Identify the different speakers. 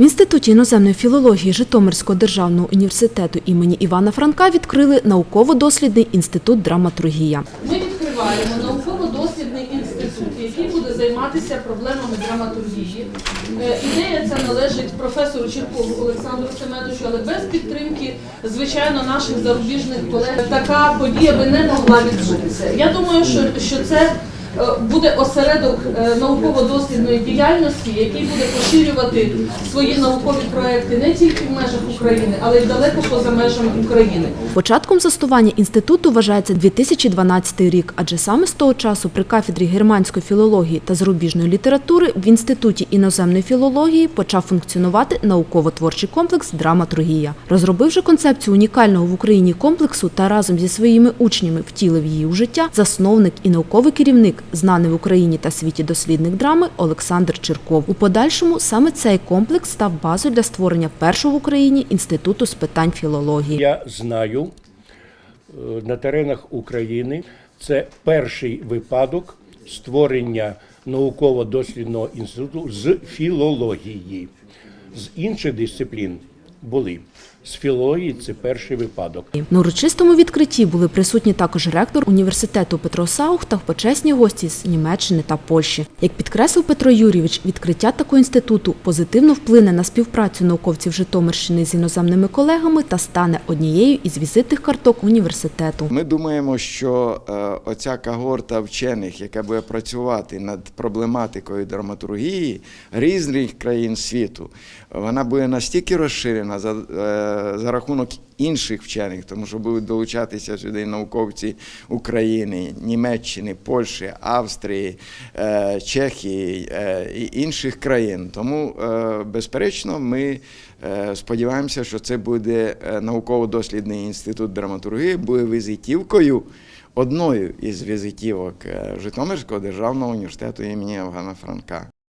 Speaker 1: В інституті іноземної філології Житомирського державного університету імені Івана Франка відкрили науково-дослідний інститут драматургія.
Speaker 2: Ми відкриваємо науково-дослідний інститут, який буде займатися проблемами драматургії. Е, Ідея ця належить професору Чіркову Олександру Семеновичу, але без підтримки, звичайно, наших зарубіжних колег така подія би не могла відбутися. Я думаю, що, це буде осередок е, науково-дослідної діяльності, який буде поширювати свої наукові проекти не тільки в межах України, але й далеко поза межами України.
Speaker 1: Початком заснування інституту вважається 2012 рік, адже саме з того часу при кафедрі германської філології та зарубіжної літератури в інституті іноземної філології почав функціонувати науково-творчий комплекс драматургія. Розробивши концепцію унікального в Україні комплексу та разом зі своїми учнями втілив її у життя, засновник і науковий керівник, знаний в Україні та світі дослідник драми Олександр Чирков. У подальшому саме цей комплекс став базою для створення першого в Україні інституту з питань філології.
Speaker 3: Я знаю е, на теренах України це перший випадок створення науково-дослідного інституту з філології. З інших дисциплін були. З філології це перший випадок.
Speaker 1: На урочистому відкритті були присутні також ректор університету Петро Саух та почесні гості з Німеччини та Польщі. Як підкреслив Петро Юрійович, відкриття такого інституту позитивно вплине на співпрацю науковців Житомирщини з іноземними колегами та стане однією із візитних карток університету.
Speaker 4: Ми думаємо, що е, оця когорта вчених, яка буде працювати над проблематикою драматургії різних країн світу, вона буде настільки розширена за, е, за рахунок інших вчених, тому що будуть долучатися сюди науковці України, Німеччини, Польщі, Австрії, е, Чехії е, і інших країн. Тому, е, безперечно, ми сподіваємося, що це буде науково-дослідний інститут драматургії, буде візитівкою. Одною із візитівок Житомирського державного університету імені Євгена Франка.